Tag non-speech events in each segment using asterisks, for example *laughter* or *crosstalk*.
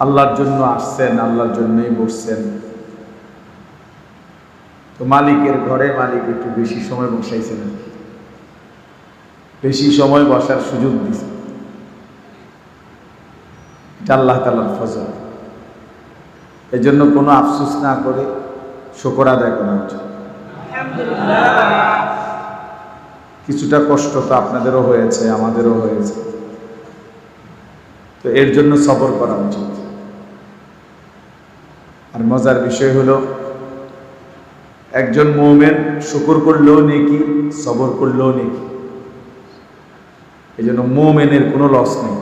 আল্লাহর জন্য আসছেন, আল্লাহর জন্যই বসছেন। তো মালিকের ঘরে মালিক একটু বেশি সময় বসাইছেন বেশি সময় বসার সুযোগ দিছে। এটা আল্লাহ তালার ফজল। জন্য কোনো আফসোস না করে শকর আদায় করা উচিত কিছুটা কষ্ট তো আপনাদেরও হয়েছে, আমাদেরও হয়েছে। তো এর জন্য সবর করা উচিত। আর মজার বিষয় হলো, একজন মোমেন শুকর করলেও নেকি, সবর করলেও নেকি। এই জন্য মোমেনের কোনো লস নেই।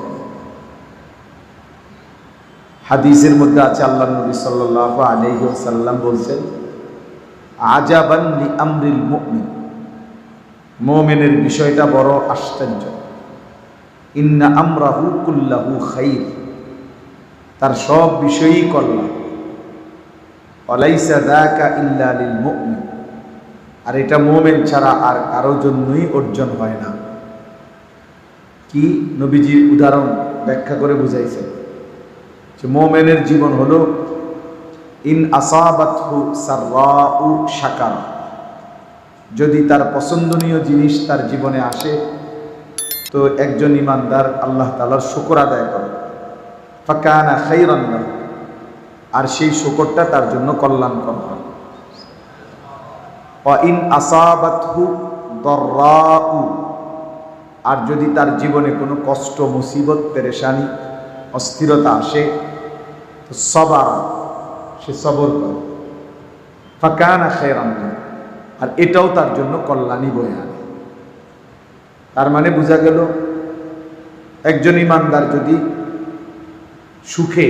হাদিসের মধ্যে আছে, আল্লাহ নবী সাল্লাহ আলহি সাল্লাম বলছেন, আজাবান আমরিল মুমিন। মোমেনের বিষয়টা বড় আশ্চর্য। ইন্না আমরাহু কুল্লাহু খাইর। তার সব বিষয়ই কল্যাণ অলাইসা ইল্লা আর এটা মোমেন ছাড়া আর কারও জন্যই অর্জন হয় না। কি নবীজি উদাহরণ ব্যাখ্যা করে বুঝাইছেন? যে মোমেনের জীবন হলো, ইন আসাবাতহু যদি তার পছন্দনীয় জিনিস তার জীবনে আসে, তো একজন ইমানদার আল্লাহ তালার শুকর আদায় করে। ফাকানা খাইরান লাহু। আর সেই শুকরটা তার জন্য কল্যাণকর হয় ইন আর যদি তার জীবনে কোনো কষ্ট, মুসিবত, পেরেশানি, অস্থিরতা আসে, তো সবার, সে সবর করে ফাকানা খাইরান লাহু। আর এটাও তার জন্য কল্যাণী বয়ে আনে তার মানে বোঝা গেল, একজন ইমানদার যদি সুখে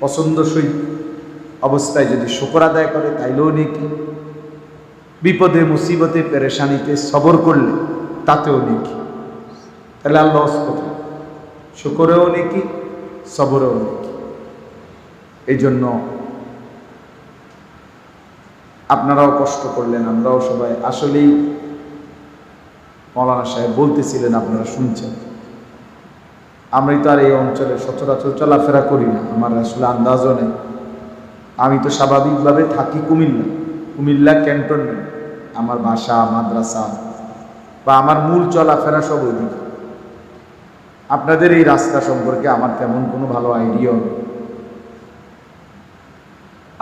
পছন্দসই অবস্থায় যদি শুকর আদায় করে, তাইলেও নেকি। বিপদে, মুসিবতে, পেরেশানিতে সবর করলে তাতেও নেকি। তাহলে আর লস কোথায় শুকরেও নেকি, সবরেও নেকি। এই জন্য আপনারাও কষ্ট করলেন, আমরাও সবাই। আসলেই মৌলানা সাহেব বলতেছিলেন, আপনারা শুনছেন। আমি তো আর এই অঞ্চলে সচরাচর চলাফেরা করি না, আমার আসলে আন্দাজও নেই। আমি তো স্বাভাবিকভাবে থাকি কুমিল্লা কুমিল্লা ক্যান্টনমেন্ট, আমার বাসা, মাদ্রাসা বা আমার মূল চলাফেরা সব ওইদিকে। আপনাদের এই রাস্তা সম্পর্কে আমার তেমন কোনো ভালো আইডিয়াও নেই।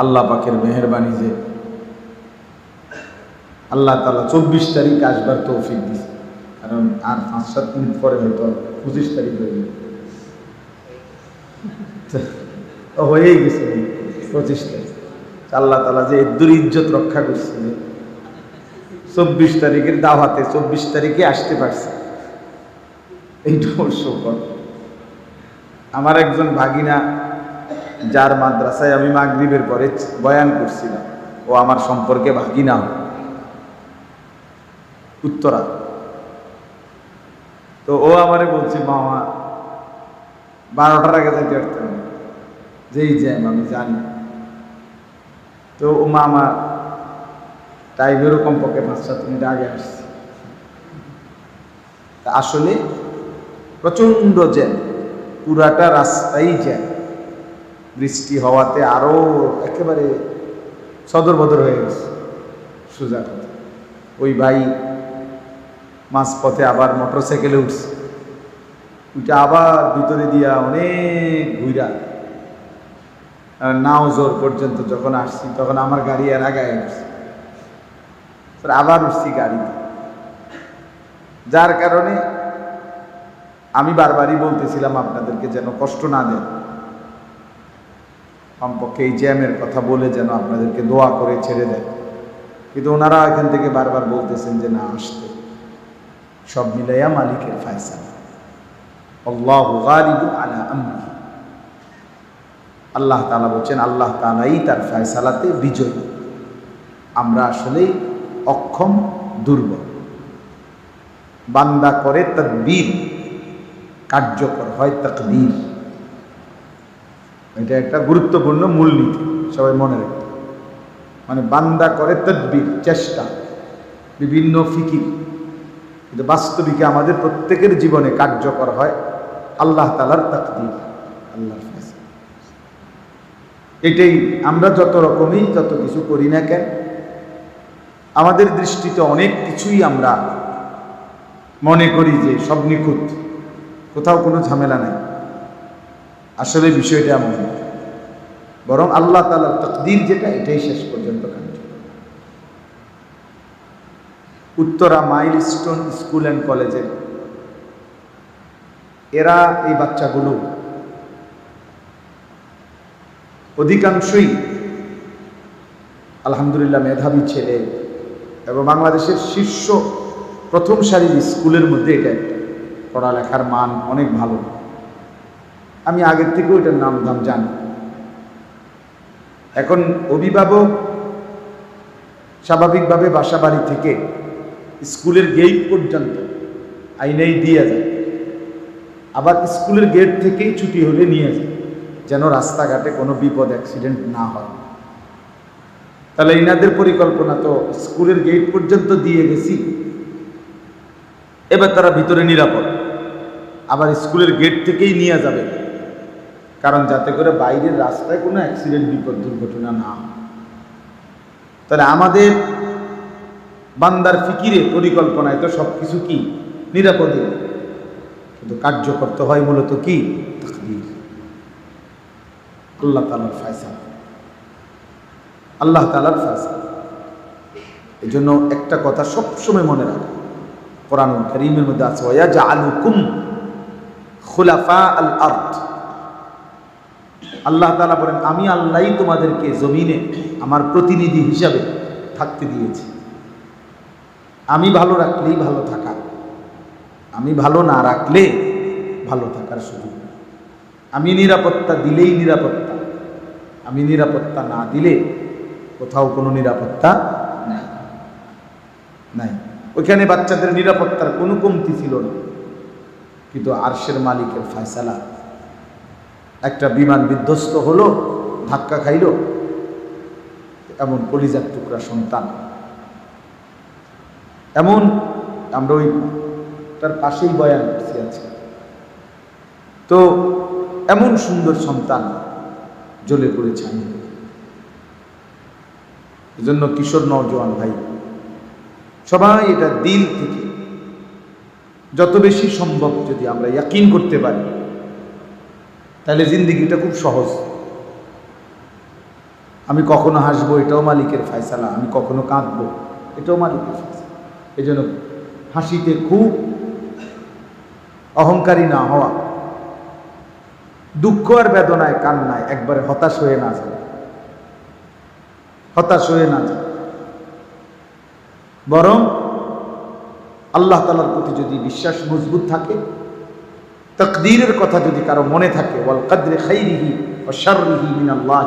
আল্লাহ পাকের মেহরবানি যে আল্লাহ তালা চব্বিশ তারিখ আসবার তৌফিক দিছে, কারণ আর পাঁচ সাত মিনিট পরে হয়তো পঁচিশ তারিখ হয়ে যাবে। হয়েই গেছে তারিখ আল্লাহ তালা যে এদ্দুর ইজ্জত রক্ষা করছে, চব্বিশ তারিখের দাওয়াতে চব্বিশ তারিখে আসতে পারছে। সুখর আমার একজন ভাগিনা যার মাদ্রাসায় আমি মাগরিবের পরে বয়ান করছিলাম, ও আমার সম্পর্কে ভাগিনা। উত্তরা। তো ও আমারে বলছে, মামা বারোটার আগে যাইতে পারতাম। যেই জ্যাম, আমি জানি। তো ও মামা টাইমেরও কমপক্ষে পাঁচ সাত মিনিট আগে আসছে। তা আসলে প্রচণ্ড জ্যাম, পুরাটা রাস্তাই জ্যাম। বৃষ্টি হওয়াতে আরও একেবারে সদর বদর হয়ে গেছে সোজা কথা ওই ভাই মাঝপথে আবার মোটর সাইকেলে উঠছে। উঠে আবার ভিতরে দিয়া অনেক ঘুরা নাও জোর পর্যন্ত যখন আসছি, তখন আমার গাড়ি এর আগে উঠছে আবার উঠছি গাড়িতে। যার কারণে আমি বারবারই বলতেছিলাম আপনাদেরকে যেন কষ্ট না দেন। কমপক্ষে এই জ্যামের কথা বলে যেন আপনাদেরকে দোয়া করে ছেড়ে দেয়। কিন্তু ওনারা এখান থেকে বারবার বলতেছেন যে না, আসতে। সব মিলাইয়া মালিকের ফায়সালা। আল্লাহ আল্লাহ তালা বলছেন, আল্লাহ তালাই তার ফায়সালাতে বিজয়ী। আমরা আসলেই অক্ষম, দুর্বল। বান্দা করে তকবীর, কার্যকর হয় তকবীর। এটা একটা গুরুত্বপূর্ণ মূলনীতি, সবাই মনে রাখবে। মানে বান্দা করে তদবির চেষ্টা, বিভিন্ন ফিকির। কিন্তু বাস্তবিকে আমাদের প্রত্যেকের জীবনে কার্যকর হয় আল্লাহ তালার তাকদির, আল্লাহর এটাই আমরা যত রকমই যত কিছু করি না কেন, আমাদের দৃষ্টিতে অনেক কিছুই আমরা মনে করি যে সব নিখুঁত, কোথাও কোনো ঝামেলা নাই। আসলে বিষয়টা এমন, বরং আল্লাহ তালার তকদির যেটা, এটাই শেষ পর্যন্ত কার্য। Uttara milestone school and কলেজের এরা এই বাচ্চাগুলো। অধিকাংশই আলহামদুলিল্লাহ মেধাবী ছেলে এবং বাংলাদেশের শীর্ষ প্রথম সারির স্কুলের মধ্যে এটা পড়ালেখার মান অনেক ভালো। আমি আগের থেকেও এটার নাম ধাম জানি। এখন অভিভাবক স্বাভাবিকভাবে বাসা বাড়ি থেকে স্কুলের গেট পর্যন্ত আইনেই দিয়ে যায়। আবার স্কুলের গেট থেকেই ছুটি হলে নিয়ে যায়, যেন রাস্তাঘাটে কোনো বিপদ অ্যাক্সিডেন্ট না হয়। তাহলে ইনাদের পরিকল্পনা তো স্কুলের গেট পর্যন্ত দিয়ে গেছি। এবার তারা ভিতরে নিরাপদ। আবার স্কুলের গেট থেকেই নিয়ে যাবে। কারণ যাতে করে বাইরের রাস্তায় কোনো অ্যাক্সিডেন্ট বিপদ, দুর্ঘটনা না তাহলে আমাদের বান্দার ফিকিরে, পরিকল্পনায় তো সব কিছু কি? নিরাপদে কিন্তু কার্য করতে হয় মূলত কি? তাকদীর। আল্লাহ তালার ফায়সালা। আল্লাহ তালার ফায়সালা। এই জন্য একটা কথা সবসময় মনে রাখা। কোরআন করিমের মধ্যে আছে ওয়া যা আলুকুম খুলাফা আল আর্থ আল্লাহ তালা বলেন, আমি আল্লাহই তোমাদেরকে জমিনে আমার প্রতিনিধি হিসাবে থাকতে দিয়েছি। আমি ভালো রাখলেই ভালো থাকা। আমি ভালো না রাখলে ভালো থাকার সুযোগ আমি নিরাপত্তা দিলেই নিরাপত্তা। আমি নিরাপত্তা না দিলে কোথাও কোনো নিরাপত্তা নাই। নাই। ওইখানে বাচ্চাদের নিরাপত্তার কোনো কমতি ছিল না। কিন্তু আরশের মালিকের ফায়সালা, একটা বিমান বিধ্বস্ত হলো, ধাক্কা খাইল, এমন কলিজার টুকরা সন্তান। এমন, আমরা ওই তার পাশেই বয়ান করছি আছে তো এমন সুন্দর সন্তান জ্বলে পড়েছে আমি। এজন্য কিশোর নওজোয়ান ভাই, সবাই এটা দিল থেকে যত বেশি সম্ভব যদি আমরা ইয়াকিন করতে পারি, তাহলে জিন্দিগিটা খুব সহজ। আমি কখনো হাসবো, এটাও মালিকের ফায়সালা, আমি কখনো কাঁদবো, এটাও মালিকের ফায়সালা। এই জন্য হাসিতে খুব অহংকারী না হওয়া। দুঃখ আর বেদনায়, কান্নায় একবারে হতাশ হয়ে না যায় হতাশ হয়ে না যায় বরং আল্লাহ তালার প্রতি যদি বিশ্বাস মজবুত থাকে, তকদীরের কথা যদি কারও মনে থাকে, ওয়াল কদরে খাইরিহি ও শাররিহি মিন আল্লাহ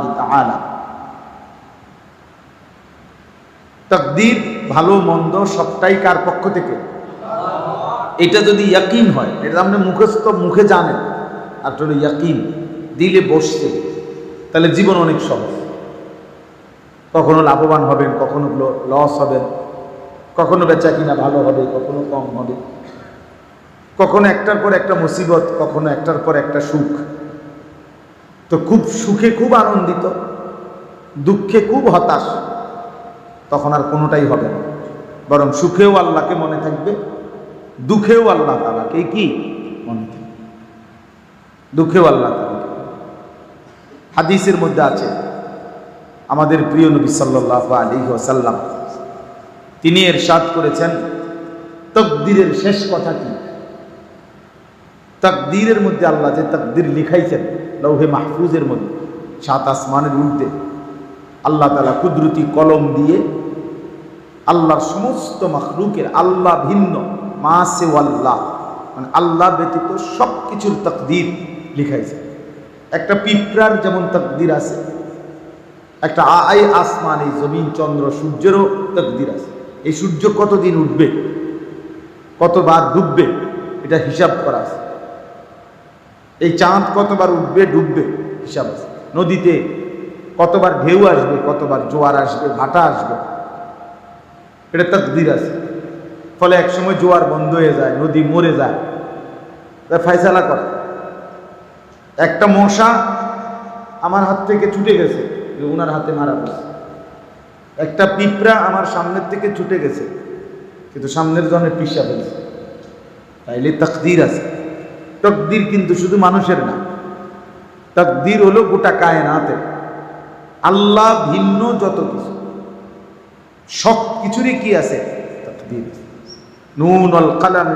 তকদীর ভালো, মন্দ সবটাই কার পক্ষ থেকে? এটা যদি ইয়াকিন হয়, এটা আপনি মুখস্থ মুখে জানেন আর হলো ইয়াকিন দিলে বসছে, তাহলে জীবন অনেক সহজ। কখনো লাভবান হবেন, কখনো লস হবেন, কখনো বেচা কিনা ভালো হবে, কখনো কম হবে। কখনো একটার পর একটা মুসিবত, কখনো একটার পর একটা সুখ। তো খুব সুখে খুব আনন্দিত, দুঃখে খুব হতাশ, তখন আর কোনোটাই হবে না। বরং সুখেও আল্লাহকে মনে থাকবে দুঃখেও আল্লাহ তালাকে কি? দুঃখেও আল্লাহ তালাকে হাদিসের মধ্যে আছে, আমাদের প্রিয় নবী সাল্লাহ আলী ওসাল্লাম তিনি এর সাদ করেছেন, তকদিরের শেষ কথা কি? তকদিরের মধ্যে আল্লাহ যে তকদির লিখাইছেন, লৌহে মাহফুজের মধ্যে, সাত আসমানের উর্ধে আল্লাহ তালা কুদরতি কলম দিয়ে, আল্লাহর সমস্ত মখলুকের, আল্লাহ ভিন্ন মা সে আল্লাহ মানে আল্লাহ ব্যতীত সব কিছুর তকদির লিখাইছে। একটা পিঁপড়ার যেমন তকদির আছে, একটা আয় আসমান, এই জমিন, চন্দ্র, সূর্যেরও তকদির আছে। এই সূর্য কতদিন উঠবে? কতবার ডুববে? এটা হিসাব করা আছে। এই চাঁদ কতবার উঠবে, ডুববে? হিসাব আছে। নদীতে কতবার ঢেউ আসবে, কতবার জোয়ার আসবে, ভাটা আসবে? এটা তকদির আছে। ফলে একসময় জোয়ার বন্ধ হয়ে যায়, নদী মরে যায়। ফাইসালা করে। একটা মশা আমার হাত থেকে ছুটে গেছে ওনার হাতে মারা পড়ছে। একটা পিঁপড়া আমার সামনের থেকে ছুটে গেছে, কিন্তু সামনের জনের পিসা ফেলছে। তাইলে তকদির আছে। তকদির কিন্তু শুধু মানুষের না, তকদির হলো গোটা কায়নাতে আল্লাহ ভিন্ন যত কিছু সব কিছুরই কি আছে? তকদির। নুন আল কালাম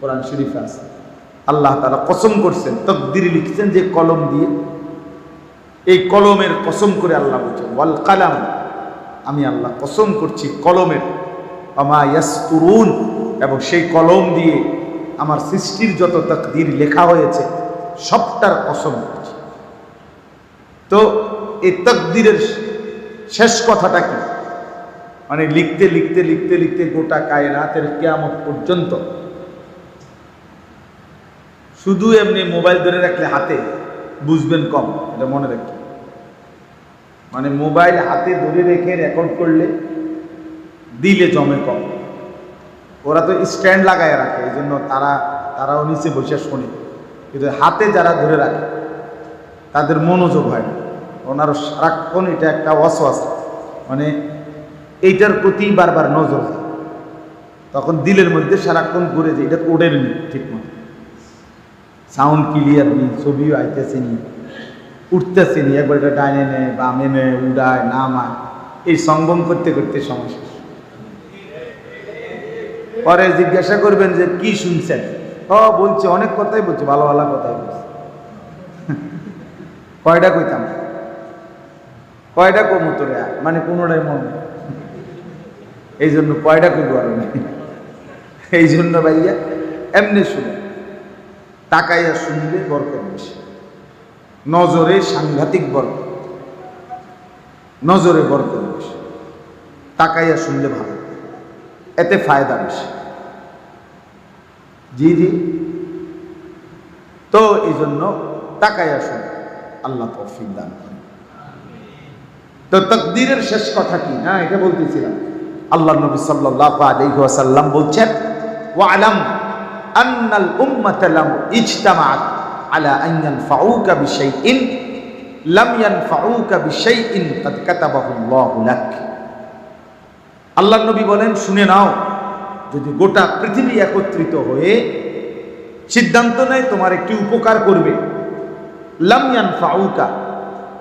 কোরআন শরীফে আছে। আল্লাহ তাআলা কসম করছেন, তকদির লিখছেন যে কলম দিয়ে। এই কলমের কসম করে আল্লাহ বলছেন, ওয়াল কালাম আমি আল্লাহ কসম করছি কলমের। আমা ইয়াসতুরুন এবং সেই কলম দিয়ে আমার সৃষ্টির যত তকদির লেখা হয়েছে, সবটার কসম করছি। তো এই তকদিরের শেষ কথাটা কি? মানে লিখতে লিখতে লিখতে লিখতে গোটা কায়নাতের কেয়ামত পর্যন্ত। শুধু এমনি মোবাইল ধরে রাখলে হাতে, বুঝবেন কম, এটা মনে রাখি মানে মোবাইল হাতে ধরে রেখে রেকর্ড করলে দিলে জমে কম। ওরা তো স্ট্যান্ড লাগায় রাখে, এই জন্য তারা, তারাও নিচে বসে শোনে। কিন্তু হাতে যারা ধরে রাখে, তাদের মনোযোগ হয় না। ওনারও সারাক্ষণ এটা একটা অসওয়াস মানে এইটার প্রতি বারবার নজর তখন দিলের মধ্যে সারাক্ষণ ঘুরে যায়। এটা ওডের নি ঠিক মতো। সাউন্ড ক্লিয়ার নেই, ছবিও আইতেছে নি, উঠতেছে নি। একবার এটা ডাইনে নেয় বামে নেয় উড়ায়, নামায়। এই সঙ্গম করতে করতে সমস্যা পরে জিজ্ঞাসা করবেন যে, কি শুনছেন? ও, বলছে, অনেক কথাই বলছে, ভালো ভালো কথাই বলছে। *laughs* কয়টা কইতাম? কয়টা কমু তোরে আর? মানে কোনোটাই মন। এই জন্য কয়টা কইব আর এই জন্য ভাইয়া, এমনি শুনে। তাকাইয়া শুনলে বরকত বেশি। নজরে সাংঘাতিক বরকত। নজরে বরকত বেশি। তাকাইয়া শুনলে ভালো। এতে ফায়দা বেশি। জি জি। তো এই জন্য তাকাইয়া শুনে আল্লাহ তৌফিক দান তো তকদিরের শেষ কথা কি? না এটা বলতেছিলাম। আল্লাহ নবী সাল্লাল্লাহু আলাইহি ওয়াসাল্লাম বলছেন, ওয়ালাম আন্নাল উম্মাতা লাম ইজতামাআত আলা আন ইয়ানফাউকা বিশাইইন, লাম ইয়ানফাউকা বিশাইইন কাদ কাতাবাহু আল্লাহু লাক। আল্লাহ নবী বলেন, শুনে নাও, যদি গোটা পৃথিবী একত্রিত হয়ে সিদ্ধান্ত নেয়, তোমার একটি উপকার করবে। লামিয়ান ফাউকা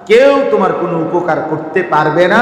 কেউ তোমার কোনো উপকার করতে পারবে না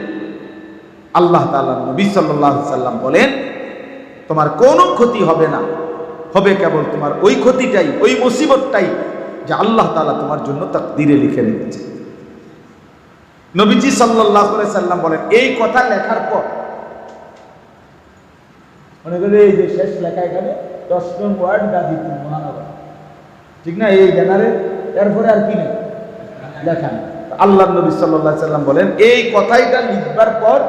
আল্লাহ তাআলা নবী সাল্লাল্লাহু সাল্লাম বলেন, তোমার কোনো ক্ষতি হবে না। হবে কেবল তোমার ওই ক্ষতিটাই, ওই মুসিবতটাই যে আল্লাহ তাআলা তোমার জন্য তাকদীরে লিখে রেখেছে। নবীজি আলাইহি সাল্লাম বলেন, এই কথা লেখার পর। মনে করে এই যে শেষ লেখা এখানে, দশ নং ওয়ার্ড গাজীপুর মহানগর। ঠিক না? এই জানারে এরপরে আর কি নেই? লেখা আল্লাহ নবী সাল্লাল্লাহু সাল্লাম বলেন, এই কথাইটা লিখবার পর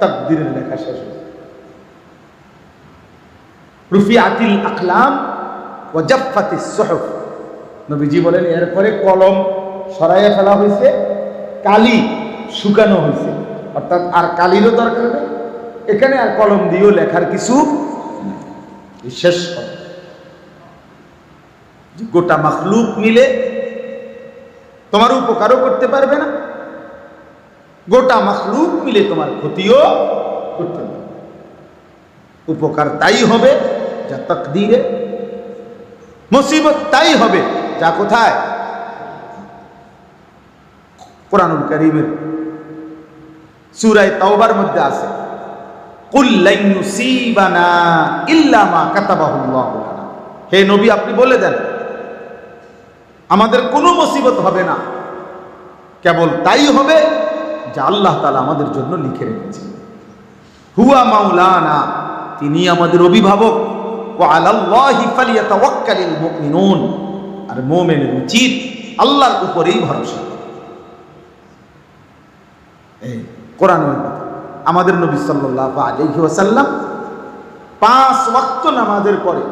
তাকদীরের লেখা শেষ হয়েছে রুফি আতিল আকলাম ও জাফাতিস সহফ। নবীজি বলেন, এরপরে কলম সরাইয়া ফেলা হয়েছে, কালি শুকানো হয়েছে। অর্থাৎ আর কালিরও দরকার নেই, এখানে আর কলম দিয়েও লেখার কিছু নেই। এই শেষ গোটা মখলুক মিলে তোমার উপকারও করতে পারবে না গোটা মখলুক মিলে তোমার ক্ষতিও করতে পারবে না। উপকার তাই হবে যা তক তকদিরে, মুসিবত তাই হবে যা কোথায়? কোরআনুল করিমের সূরায়ে তাওবার মধ্যে আছে। হে নবী, আপনি বলে দেন, আমাদের কোনো মুসিবত হবে না। কেবল তাই হবে যা আল্লাহ তালা আমাদের জন্য লিখে রেখেছে। হুয়া মাওলানা, তিনি আমাদের অভিভাবক। ও মুমিনুন। আর মুমিনের উচিত আল্লাহর উপরেই ভরসা করা। এই কোরআনের আমাদের নবী সাল্লাহ আলহি ওয়াসাল্লাম পাঁচ ওয়াক্ত নামাজের পরে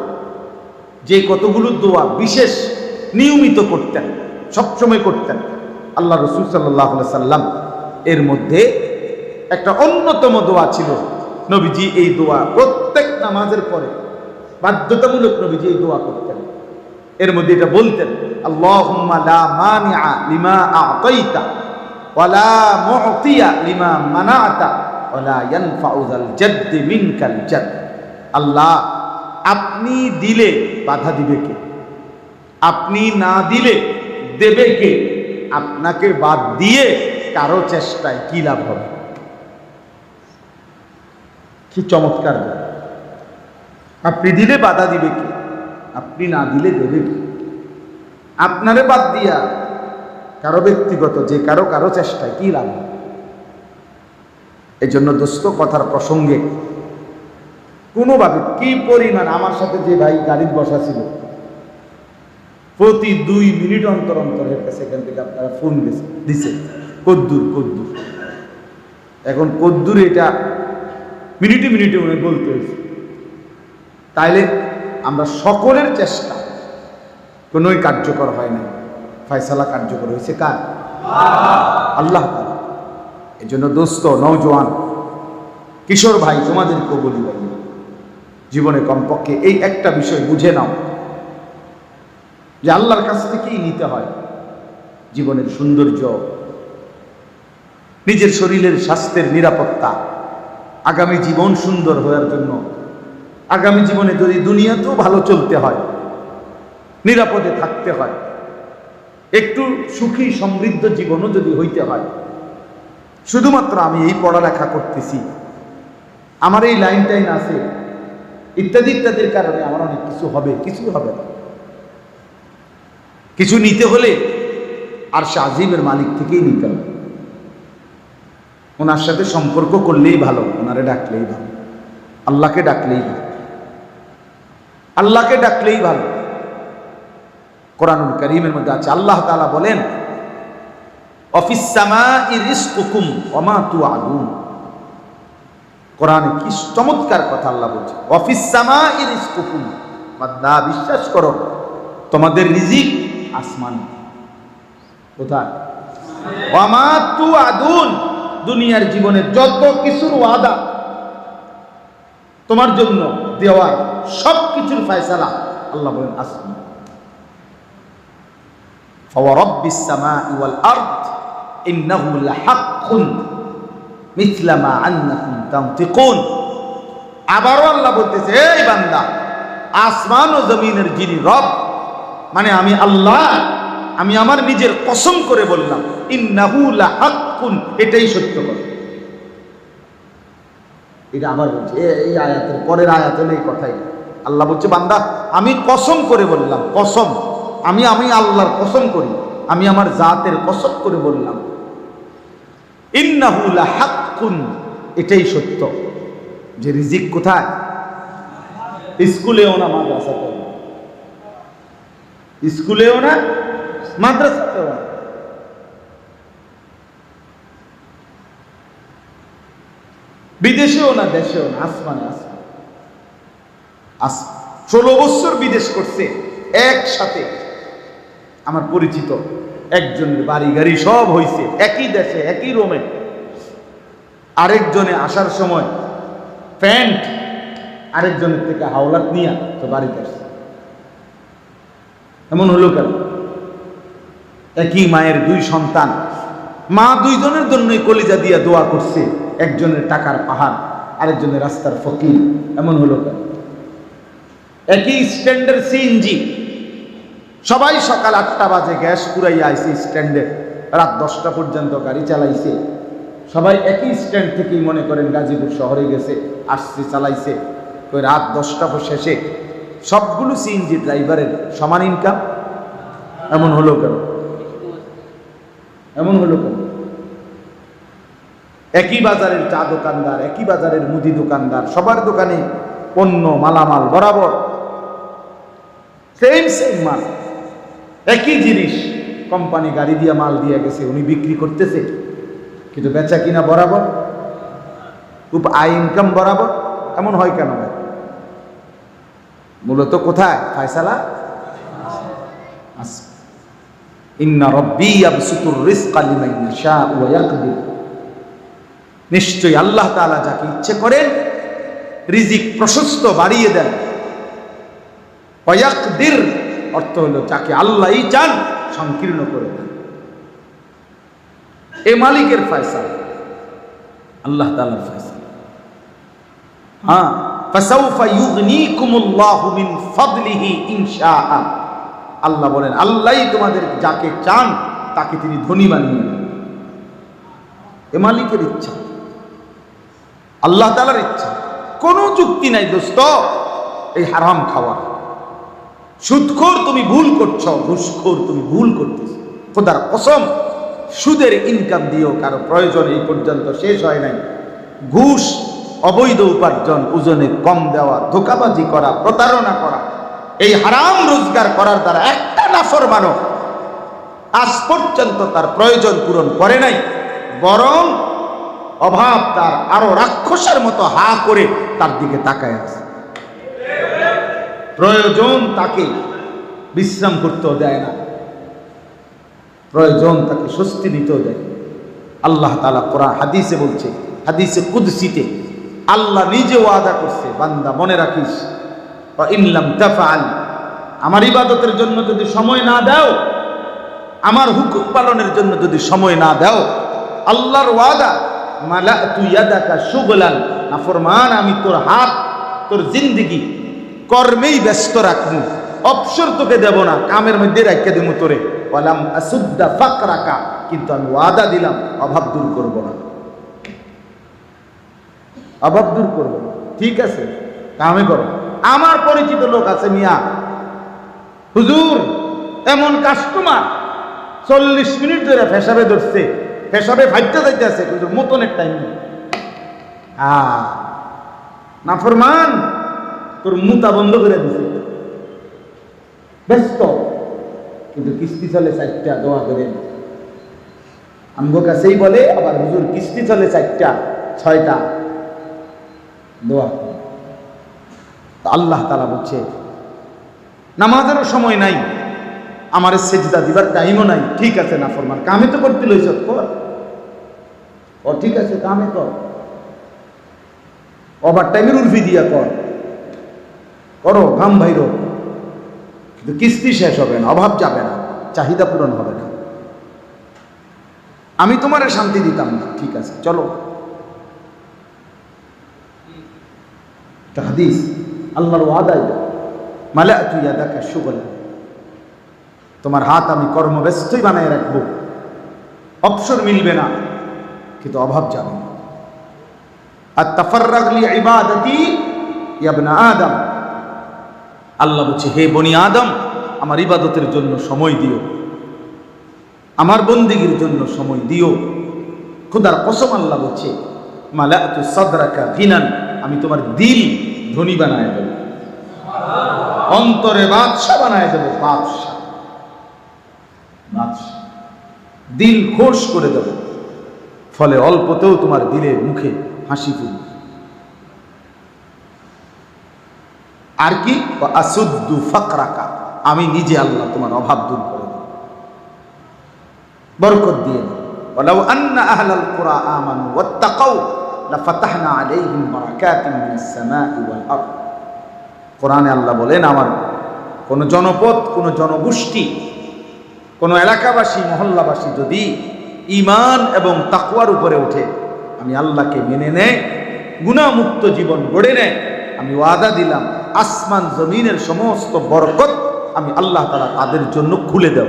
যে কতগুলো দোয়া বিশেষ নিয়মিত করতেন, সবসময় করতেন, আল্লাহ রসুল সাল্লাহ সাল্লাম এর মধ্যে একটা অন্যতম দোয়া ছিল। নবীজি এই দোয়া প্রত্যেক নামাজের পরে বাধ্যতামূলক নবীজি এই দোয়া করতেন। এর মধ্যে এটা বলতেন লা লিমা আল্লাহ আপনি দিলে বাধা দিবে কে? আপনি না দিলে দেবে কে? আপনাকে বাদ দিয়ে কারও চেষ্টায় কি লাভ হবে? কি চমৎকার আপনি দিলে বাধা দিবে কে? আপনি না দিলে দেবে কে? আপনারে বাদ দিয়া কারও ব্যক্তিগত যে কারও কারও চেষ্টায় কি লাভ এই জন্য দোস্ত, কথার প্রসঙ্গে কোনোভাবে কি পরিমাণ আমার সাথে যে ভাই গাড়ির বসা ছিল, প্রতি দুই মিনিট অন্তর অন্তর কাছে এখান থেকে আপনারা ফোন দিছে। কদ্দুর কদ্দুর। এখন কদ্দুর এটা মিনিটে মিনিটে উনি বলতে হয়েছে। তাইলে আমরা সকলের চেষ্টা, কোনোই কার্যকর হয় না ফয়সালা কার্যকর হয়েছে কার? আল্লাহ। এই জন্য দোস্ত নৌজওয়ান কিশোর ভাই, তোমাদেরকেও বলি ভাই, জীবনে কমপক্ষে এই একটা বিষয় বুঝে নাও, যে আল্লাহর কাছ থেকেই নিতে হয় জীবনের সৌন্দর্য নিজের শরীরের স্বাস্থ্যের নিরাপত্তা। আগামী জীবন সুন্দর হওয়ার জন্য। আগামী জীবনে যদি দুনিয়াতেও ভালো চলতে হয়, নিরাপদে থাকতে হয়, একটু সুখী সমৃদ্ধ জীবনও যদি হইতে হয়। শুধুমাত্র আমি এই পড়ালেখা করতেছি। আমার এই লাইন টাইন আছে। ইত্যাদি ইত্যাদির কারণে আমার অনেক কিছু হবে কিছু হবে না। কিছু নিতে হলে আর আজিমের মালিক থেকেই নিতে হবে। ওনার সাথে সম্পর্ক করলেই ভালো, ওনারে ডাকলেই ভালো। আল্লাহকে ডাকলেই ভালো। আল্লাহকে ডাকলেই ভালো। কোরআনুল করিমের মধ্যে আছে, আল্লাহ তাআলা বলেন কোরআনে কি চমৎকার কথা আল্লাহ বলছে, অফিস সামাই রিজকুকুম। বান্দা বিশ্বাস করো, তোমাদের রিজিক আসমান কোথায়? ওমা তুআদুন। দুনিয়ার জীবনে যত কিছুর ওয়াদা তোমার জন্য দেওয়া সব কিছুর ফয়সালা আল্লাহ বলেন আসমান فورب السماء والأرض إنه لحق مثل ما أنكم تنطقون আবারও আল্লাহ বলতেছে এই বান্দা আসমান ও জমিনের যিনি রব মানে আমি আল্লাহ আমি আমার নিজের কসম করে বললাম ইন্নাহু লাহাক্কুন এটাই সত্য কথা। এটা আবার বলছে এই আয়াতের পরের আয়াত হলো এই কথাই। আল্লাহ বলছে, বান্দা, আমি কসম করে বললাম, কসম। আমি আমি আল্লাহর কসম করি, আমি আমার জাতের কসম করে বললাম। ইন্নাহু লাহাক্কুন, এটাই সত্য। যে রিজিক কোথায়? স্কুলেও না মাদ্রাসাতেও। না স্কুলেও না, মাদ্রাসাতেও না। বিদেশেও না, দেশেও না, আসমানে, আসমান। আস ষোলো বছর বিদেশ করছে, একসাথে। আমার পরিচিত একজনের বাড়ি গাড়ি সব হইছে, একই দেশে, একই রোমে। আরেকজনে আসার সময় প্যান্ট, আরেকজনের থেকে হাওলাত নিয়ে তো বাড়িতে আসছে। এমন হলো কেন? একই মায়ের দুই সন্তান। মা দুইজনের জন্যই কলিজা দিয়া দোয়া করছে। একজনের টাকার পাহাড়, আরেকজনের রাস্তার ফকির, এমন হলো কেন? একই স্ট্যান্ডের সিএনজি সবাই সকাল আটটা বাজে গ্যাস পুরাইয়া আইছে স্ট্যান্ডে। রাত দশটা পর্যন্ত গাড়ি চালাইছে। সবাই একই স্ট্যান্ড থেকেই মনে করেন গাজীপুর শহরে গেছে, আসছে, চালাইছে। ওই রাত দশটা শেষে সবগুলো সিএনজি ড্রাইভারের সমান ইনকাম এমন হলো কেন? এমন হলো কেন? একই বাজারের চা দোকানদার, একই বাজারের মুদি দোকানদার, সবার দোকানে পণ্য, মালামাল বরাবর। সেম সেম মাল। একই জিনিস। কোম্পানি গাড়ি দিয়ে মাল দিয়ে গেছে, উনি বিক্রি করতেছে, কিন্তু বেচা কিনা বরাবর। খুব আয় ইনকাম বরাবর। এমন হয় কেন মূলত কোথায়? ফায়সালা? ইন্না রব্বি ইয়াবসুতুর রিজকা লিমান ইয়াশাউ ওয়া ইয়াকদির। নিশ্চয়ই আল্লাহ তাআলা যাকে ইচ্ছে করেন রিজিক প্রশস্ত বাড়িয়ে দেন। ওয়া অর্থ হলো যাকে আল্লাহই চান সংকীর্ণ করে দেন। এ মালিকের ফয়সালা, আল্লাহ তাআলার ফয়সালা। হ্যাঁ আল্লাহ বলেন আল্লাহই তোমাদের যাকে চান তাকে তিনি ধনী বানিয়ে এ মালিকের ইচ্ছা। আল্লাহ তালার ইচ্ছা। কোনো যুক্তি নাই দোস্ত, এই হারাম খাওয়া। সুদখোর তুমি ভুল করছ, ঘুষখোর তুমি ভুল করতেছ। খোদার কসম, সুদের ইনকাম দিয়েও কারও প্রয়োজন এই পর্যন্ত শেষ হয় নাই। ঘুষ, অবৈধ উপার্জন, ওজনে কম দেওয়া, ধোকাবাজি করা, প্রতারণা করা, এই হারাম রোজগার করার দ্বারা একটা নাফর মানব আজ পর্যন্ত তার প্রয়োজন পূরণ করে নাই, বরং অভাব তার আরও রাক্ষসের মতো হা করে তার দিকে তাকায় আছে। প্রয়োজন তাকে বিশ্রাম করতেও দেয় না। প্রয়োজন তাকে স্বস্তি নিতেও দেয় আল্লাহ তালা কোরআন, হাদিসে বলছে, হাদিসে কুদসিতে, আল্লাহ নিজে ওয়াদা করছে, বান্দা মনে রাখিস ইনলাম তাফাল আমার ইবাদতের জন্য যদি সময় না দাও, আমার হুকুম পালনের জন্য যদি সময় না দাও, আল্লাহর ওয়াদা সুগলান নাফরমান আমি তোর হাত, তোর কর্মেই ব্যস্ত রাখব। অবসর তোকে দেব না, কামের মধ্যে রাখিয়ে দেবো তোরে। আসুদ্দা রাখা কিন্তু আমি ওয়াদা দিলাম, অভাব দূর করব না। অভাব দূর করব ঠিক আছে, কামে করো। আমার পরিচিত লোক আছে মিয়া। হুজুর, এমন কাস্টমার চল্লিশ মিনিট ধরে ফেসাবে ধরছে। ফেসাবে ফাইটতে যাইতে আছে, কিন্তু মতনের টাইম নেই। আ নাফরমান তোর মুতা বন্ধ করে দিছে। ব্যস্ত, কিন্তু কিস্তি চলে চারটা, দোয়া করে। আমগো কাছেই বলে, আবার হুজুর কিস্তি চলে চারটা, ছয়টা। দোয়া আল্লাহ তালা বলছে, নামাজেরও সময় নাই। আমার সেজদা দিবার টাইমও নাই। ঠিক আছে না ফরমান? কামে তো করতে লইছ কর। ও, ঠিক আছে, কামে কর। ওভার টাইমের উর্ফি দিয়া কর। করো, ঘাম ভাইরো। কিন্তু কিস্তি শেষ হবে না, অভাব যাবে না, চাহিদা পূরণ হবে না। আমি তোমারে শান্তি দিতাম না। ঠিক আছে, চলো। হাদিস আল্লাহর ওয়াদাই মালা তুই দেখা সুগল তোমার হাত আমি কর্মব্যস্তই বানিয়ে রাখব। অবসর মিলবে না, কিন্তু অভাব যাবে। আর তাফাররাগলি ইবাদতি ইয়াবনা আদম। আল্লাহ বলছে, হে বনি আদম, আমার ইবাদতের জন্য সময় দিও। আমার বন্দিগির জন্য সময় দিও। খুদার কসম আল্লাহ বলছে মালাতু সাদরাকা গিনান, আমি তোমার দিল ধনী বানায় দেব। অন্তরে বাদশা বানায় দেব বাদশা বাদশা দিল খোশ করে দেব ফলে অল্পতেও তোমার দিলের মুখে হাসি ফুটবে আর কি আসুদ্দু ফাকরাকা আমি নিজে আল্লাহ তোমার অভাব দূর করে দেব বরকত দিয়ে দেব ولو أن أهل القرى آمنوا واتقوا لفتحنا عليهم بركات من السماء والأرض কোরআনে আল্লাহ বলেন আমার কোন জনপদ কোন জনগোষ্ঠী কোন এলাকাবাসী, মহল্লাবাসী যদি ইমান এবং তাকুয়ার উপরে ওঠে, আমি আল্লাহকে মেনে নেয় গুণামুক্ত জীবন গড়ে নেয় আমি ওয়াদা দিলাম, আসমান জমিনের সমস্ত বরকত আমি আল্লাহ তালা তাদের জন্য খুলে দেব।